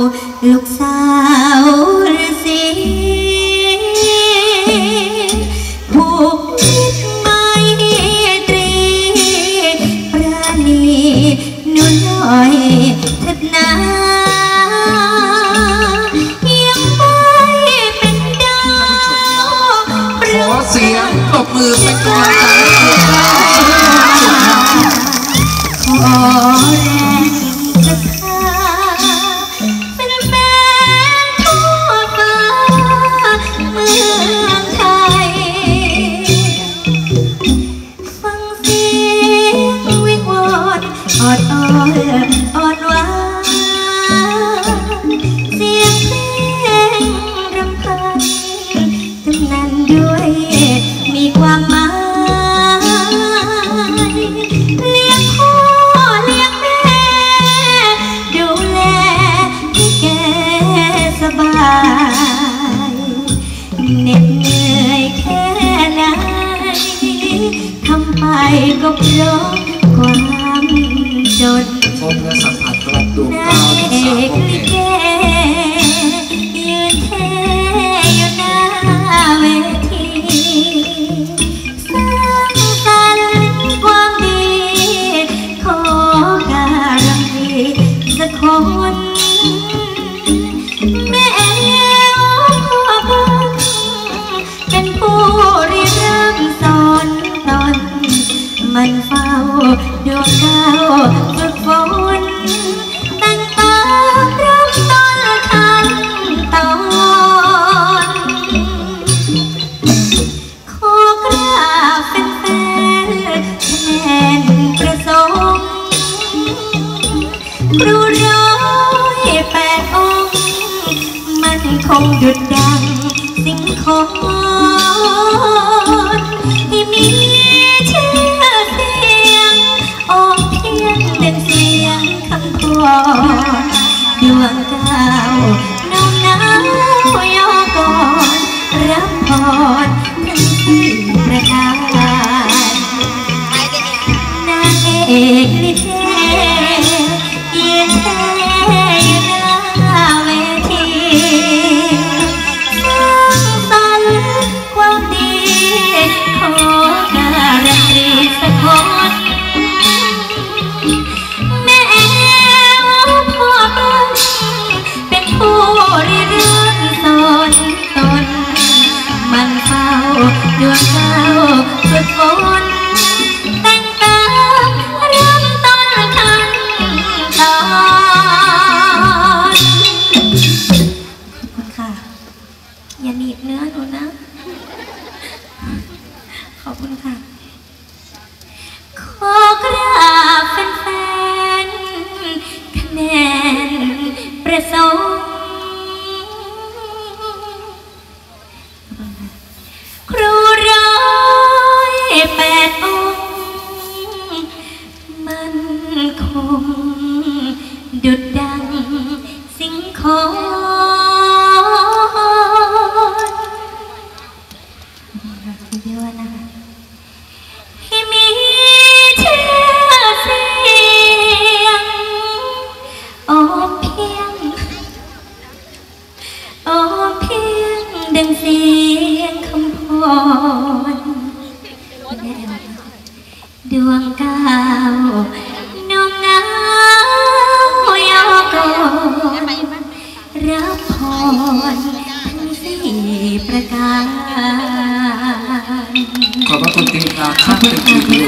ลูกสาวฤาษีผูกมิตรไมตรีปราณีนุน้อยเถิดนายังไม่เป็นดาวขอเสียงปรบมือเป็นกำลังใจให้พวกเราขอ เลี้ยงพ่อเลี้ยงแม่ ดูแลให้แกสบายเหน็ดเหนื่อยแค่ไหนทำไปก็เพราะความจนชมและสัมผัสกับดวงนาดาวงทั้งเอสามกองค์ลิเห็ ฝึกฝนตั้งตาเริ่มต้นขั้นตอนขอกราบเป็นแฟนคะแนนประสงค์ครูร้อยแปดองค์มันคงหยุดดังสิ่งของ วงดาวน้องน้าวยอก่อนรับพรทั้งสี่ประกา อย่าหนีบเนื้อหนูนะ ขอบคุณค่ะ ขอกราบแฟนๆคะแนนประสงค์ครูร้อยแปดองค์มันคงดุดดังสิ่งของ ดวงดาวน้องนาวยก่อนรับพรทั้งสี่ประการขอบพระคุณทีมงานท่านเป็นที่ดี